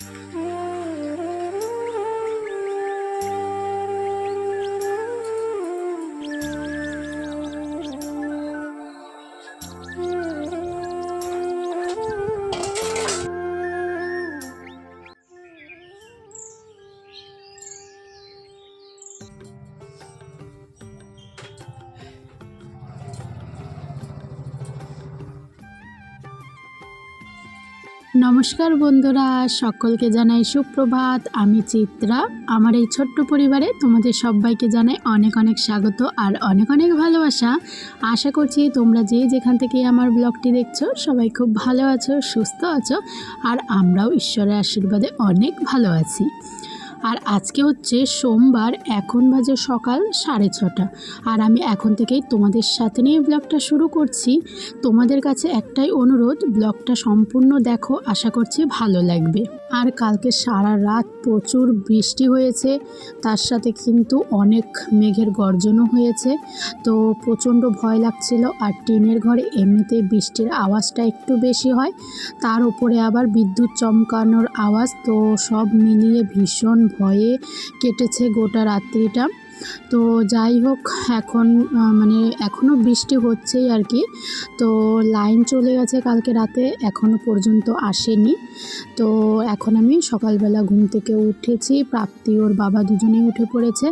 嗯 নমস্কার বন্ধুরা, সকলকে জানাই সুপ্রভাত। আমি চিত্রা। আমার এই ছোট্ট পরিবারে তোমাদের সবাইকে জানাই অনেক অনেক স্বাগত আর অনেক অনেক ভালোবাসা। আশা করছি তোমরা যে যেখান থেকে আমার ব্লগটি দেখছ, সবাই খুব ভালো আছো, সুস্থ আছো, আর আমরাও ঈশ্বরের আশীর্বাদে অনেক ভালো আছি। আর আজকে হচ্ছে সোমবার, এখন বাজে সকাল সাড়ে ছটা। আর আমি এখন থেকেই তোমাদের সাথে নিয়ে ব্লগটা শুরু করছি। তোমাদের কাছে একটাই অনুরোধ, ব্লগটা সম্পূর্ণ দেখো, আশা করছি ভালো লাগবে। আর কালকে সারা রাত প্রচুর বৃষ্টি হয়েছে, তার সাথে কিন্তু অনেক মেঘের গর্জনও হয়েছে। তো প্রচণ্ড ভয় লাগছিল, আর টিনের ঘরে এমনিতে বৃষ্টির আওয়াজটা একটু বেশি হয়। তার উপরে আবার বিদ্যুৎ চমকানোর আওয়াজ, তো সব মিলিয়ে ভীষণ ভয়ে কেটেছে গোটা রাত্রিটা। তো যাই হোক, এখন মানে এখনও বৃষ্টি হচ্ছেই আর কি। তো লাইন চলে গেছে কালকে রাতে এখনও পর্যন্ত আসেনি। তো এখন আমি সকালবেলা ঘুম থেকে উঠেছি, প্রাপ্তি ওর বাবা দুজনেই উঠে পড়েছে,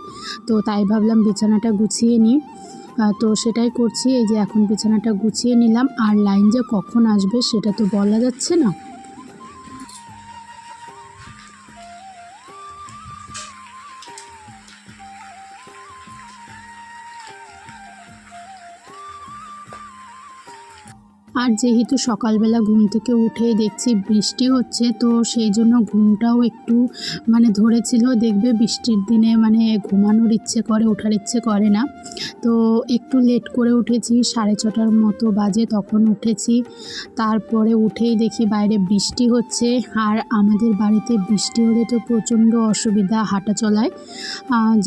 তো তাই ভাবলাম বিছানাটা গুছিয়ে নিই। তো সেটাই করছি, এই যে এখন বিছানাটা গুছিয়ে নিলাম। আর লাইন যে কখন আসবে সেটা তো বলা যাচ্ছে না। আর যেহেতু সকালবেলা ঘুম থেকে উঠে দেখছি বৃষ্টি হচ্ছে, তো সেই জন্য ঘুমটাও একটু মানে ধরেছিল, দেখবে বৃষ্টির দিনে মানে ঘুমানোর ইচ্ছে করে, ওঠার ইচ্ছে করে না। তো একটু লেট করে উঠেছি, সাড়ে ছটার মতো বাজে তখন উঠেছি। তারপরে উঠেই দেখি বাইরে বৃষ্টি হচ্ছে, আর আমাদের বাড়িতে বৃষ্টি হলে তো প্রচণ্ড অসুবিধা হাঁটা চলায়।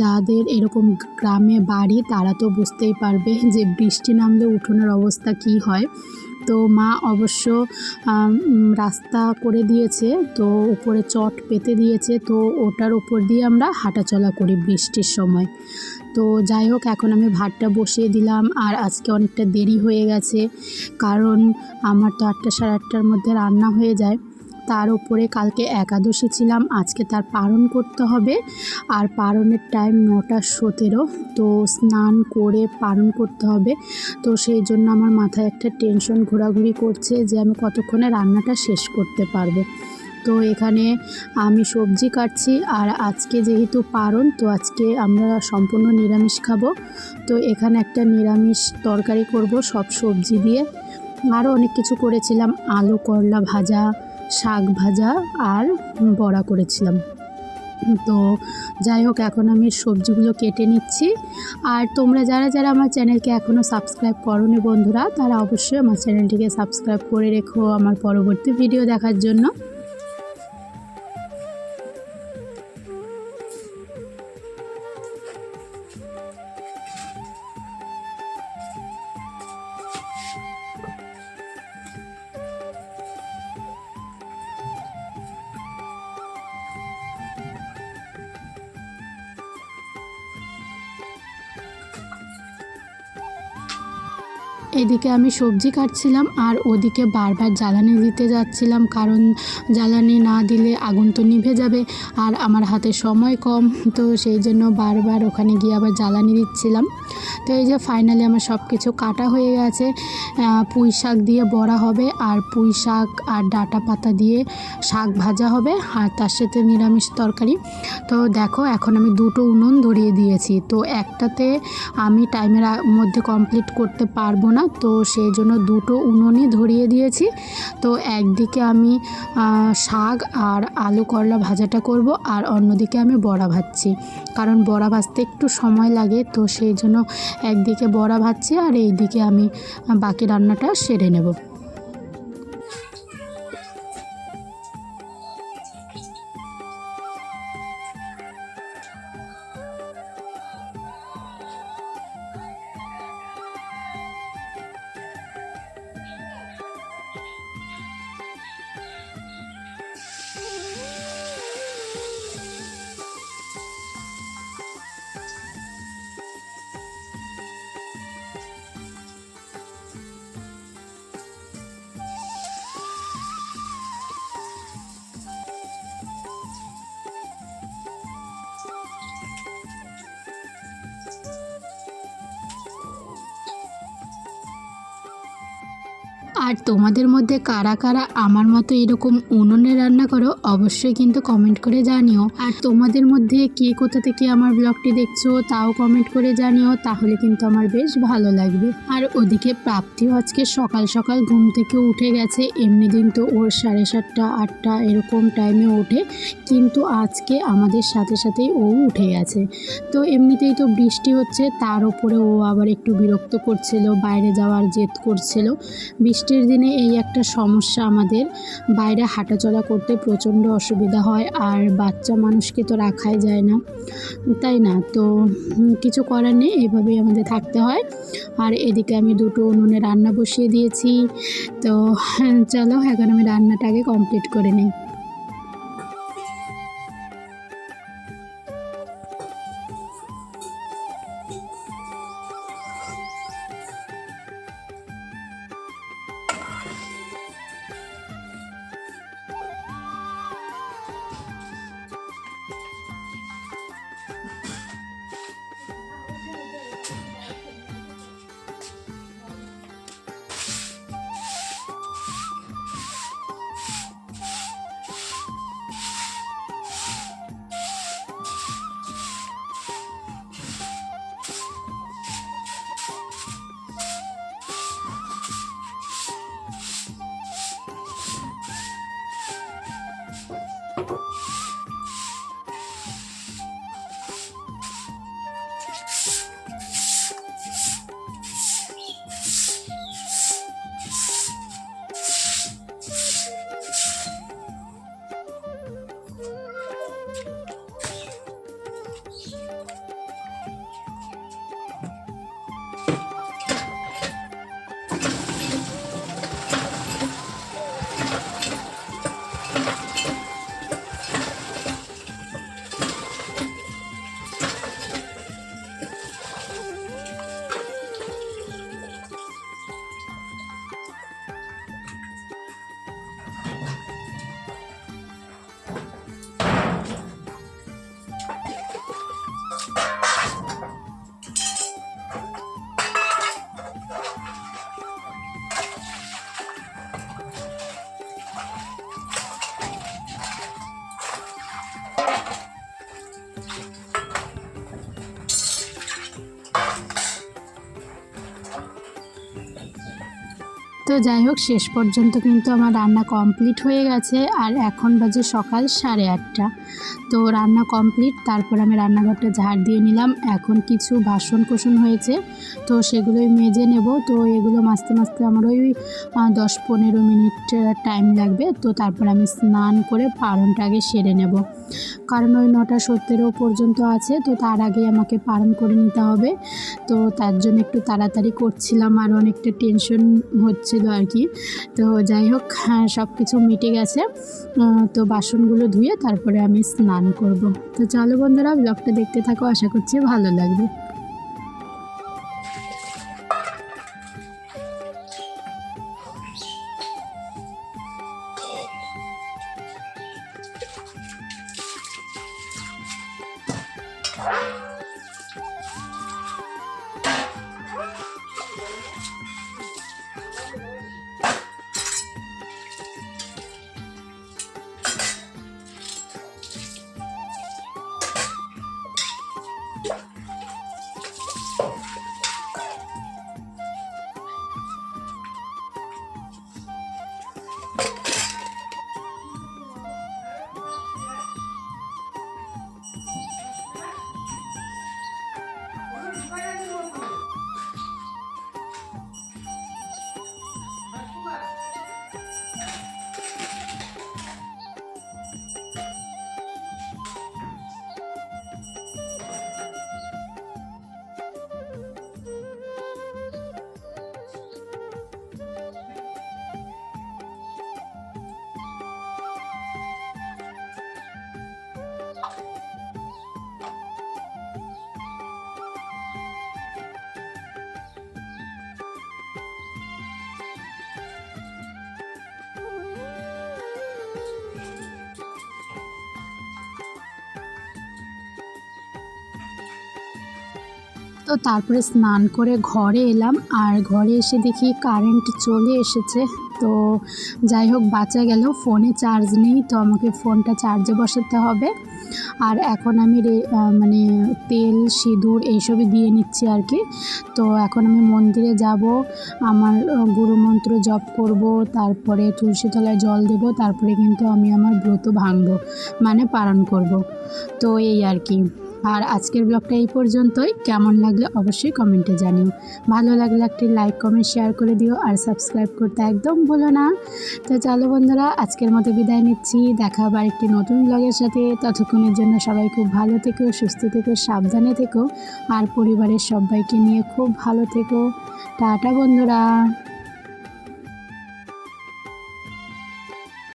যাদের এরকম গ্রামে বাড়ি, তারা তো বুঝতেই পারবে যে বৃষ্টি নামলে উঠোনের অবস্থা কী হয়। তো মা অবশ্য রাস্তা করে দিয়েছে, তো উপরে চট পেতে দিয়েছে, তো ওটার উপর দিয়ে আমরা হাঁটাচলা করি বৃষ্টির সময়। তো যাই হোক, এখন আমি ভাতটা বসিয়ে দিলাম, আর আজকে অনেকটা দেরি হয়ে গেছে, কারণ আমার তো আটটা সাড়ে আটটার মধ্যে রান্না হয়ে যায়। তার উপরে কালকে একাদশী ছিলাম, আজকে তার পারণ করতে হবে। আর পারণের টাইম নটা সতেরো, তো স্নান করে পারণ করতে হবে। তো সেই জন্য আমার মাথায় একটা টেনশন ঘোরাঘুরি করছে যে আমি কতক্ষণে রান্নাটা শেষ করতে পারব। তো এখানে আমি সবজি কাটছি, আর আজকে যেহেতু পারণ তো আজকে আমরা সম্পূর্ণ নিরামিষ খাব। তো এখানে একটা নিরামিষ তরকারি করব, সব সবজি দিয়ে। আরও অনেক কিছু করেছিলাম, আলু, করলা ভাজা শাক ভাজা আর বড়া করেছিলাম। তো যাই হোক, এখন আমি সবজিগুলো কেটে নিচ্ছি। আর তোমরা যারা যারা আমার চ্যানেলকে এখনও সাবস্ক্রাইব করনি বন্ধুরা, তারা অবশ্যই আমার চ্যানেলটিকে সাবস্ক্রাইব করে রেখো আমার পরবর্তী ভিডিও দেখার জন্য। এদিকে আমি সবজি কাটছিলাম আর ওদিকে বারবার জ্বালানি দিতে যাচ্ছিলাম, কারণ জ্বালানি না দিলে আগুন তো নিভে যাবে আর আমার হাতে সময় কম। তো সেই জন্য বারবার ওখানে গিয়ে আবার জ্বালানি দিচ্ছিলাম। তো এই যে ফাইনালি আমার সব কিছু কাটা হয়ে গেছে। পুঁই শাক দিয়ে বড়া হবে আর পুঁই শাক আর ডাটা পাতা দিয়ে শাক ভাজা হবে আর তার সাথে নিরামিষ তরকারি। তো দেখো এখন আমি দুটো উনুন ধরিয়ে দিয়েছি। তো একটাতে আমি টাইমের মধ্যে কমপ্লিট করতে পারব না। তো সেই জন্য দুটো উনুনই ধরিয়ে দিয়েছি। তো একদিকে আমি শাক আর আলু করলা ভাজাটা করব আর অন্যদিকে আমি বড়া ভাজছি। কারণ বড়া ভাজতে একটু সময় লাগে, তো সেই জন্য একদিকে বড়া ভাজছি আর এইদিকে আমি বাকি রান্নাটা সেরে নেব। আর তোমাদের মধ্যে কারা কারা আমার মতো এরকম উনুনে রান্না করো, অবশ্যই কিন্তু কমেন্ট করে জানিও। আর তোমাদের মধ্যে কে কোথা থেকে আমার ব্লগটি দেখছ তাও কমেন্ট করে জানিও, তাহলে কিন্তু আমার বেশ ভালো লাগবে। আর ওদিকে প্রাপ্তিও আজকে সকাল সকাল ঘুম থেকে উঠে গেছে, এমনি দিন তো ওর সাড়ে সাতটা, আটটা এরকম টাইমে ওঠে, কিন্তু আজকে আমাদের সাথে সাথেই ও উঠে গেছে। তো এমনিতেই তো বৃষ্টি হচ্ছে, তার উপরে ও আবার একটু বিরক্ত করছিল, বাইরে যাওয়ার জেদ করছিল। বৃষ্টির দিনে এই একটা সমস্যা আমাদের। বাইরে হাঁটাচলা করতে প্রচণ্ড অসুবিধা হয় আর বাচ্চা মানুষকে তো রাখাই যায় না। তাই না? তো কিছু করার নেই, এভাবেই আমাদের থাকতে হয়। আর এদিকে আমি দুটো উনুনে রান্না বসিয়ে দিয়েছি। তো চলো, এখন আমি রান্নাটাকে কমপ্লিট করে নিই। tempo. তো যাই হোক, শেষ পর্যন্ত কিন্তু আমার রান্না কমপ্লিট হয়ে গেছে। আর এখন বাজে সকাল সাড়ে আটটা। তো রান্না কমপ্লিট তারপর আমি রান্নাঘরটা ঝাড় দিয়ে নিলাম। এখন কিছু বাসন কোসন হয়েছে। তো সেগুলোই মেজে নেব। তো এগুলো মাজতে মাজতে আমার ওই দশ পনেরো মিনিট টাইম লাগবে। তো তারপর আমি স্নান করে পারনটা আগে সেরে নেব। কারণ ওই নটা সত্তরও পর্যন্ত আছে, তো তার আগে আমাকে পালন করে নিতে হবে। তো তার জন্য একটু তাড়াতাড়ি করছিলাম আর অনেকটা টেনশন হচ্ছিল আর কি। তো যাই হোক হ্যাঁ সব কিছু মিটে গেছে। তো বাসনগুলো ধুয়ে তারপরে আমি স্নান করব। তো চলো বন্ধুরা ব্লগটা দেখতে থাকো। আশা করছি ভালো লাগবে। তো তারপরে স্নান করে ঘরে এলাম। আর ঘরে এসে দেখি কারেন্ট চলে এসেছে। তো যাই হোক, বাঁচা গেল। ফোনে চার্জ নেই, তো আমাকে ফোনটা চার্জে বসাতে হবে। আর এখন আমি মানে তেল, সিঁদুর এইসবই দিয়ে নিচ্ছি আর কি। তো এখন আমি মন্দিরে যাব, আমার গুরুমন্ত্র জপ করব, তারপরে তুলসী তলায় জল দেব, তারপরে কিন্তু আমি আমার ব্রত ভাঙবো মানে পালন করব। তো এই আর কি। আর আজকের ব্লগটা এই পর্যন্তই। কেমন লাগলে অবশ্যই কমেন্টে জানিও। ভালো লাগলে একটি লাইক, কমেন্ট, শেয়ার করে দিও আর সাবস্ক্রাইব করতে একদম ভুলো না। তো চলো বন্ধুরা, আজকের মতো বিদায় নিচ্ছি। দেখা আবার একটি নতুন ব্লগের সাথে। ততক্ষণের জন্য সবাই খুব ভালো থেকো, সুস্থ থেকো, সাবধানে থেকো। আর পরিবারের সবাইকে নিয়ে খুব ভালো থেকো। টাটা বন্ধুরা।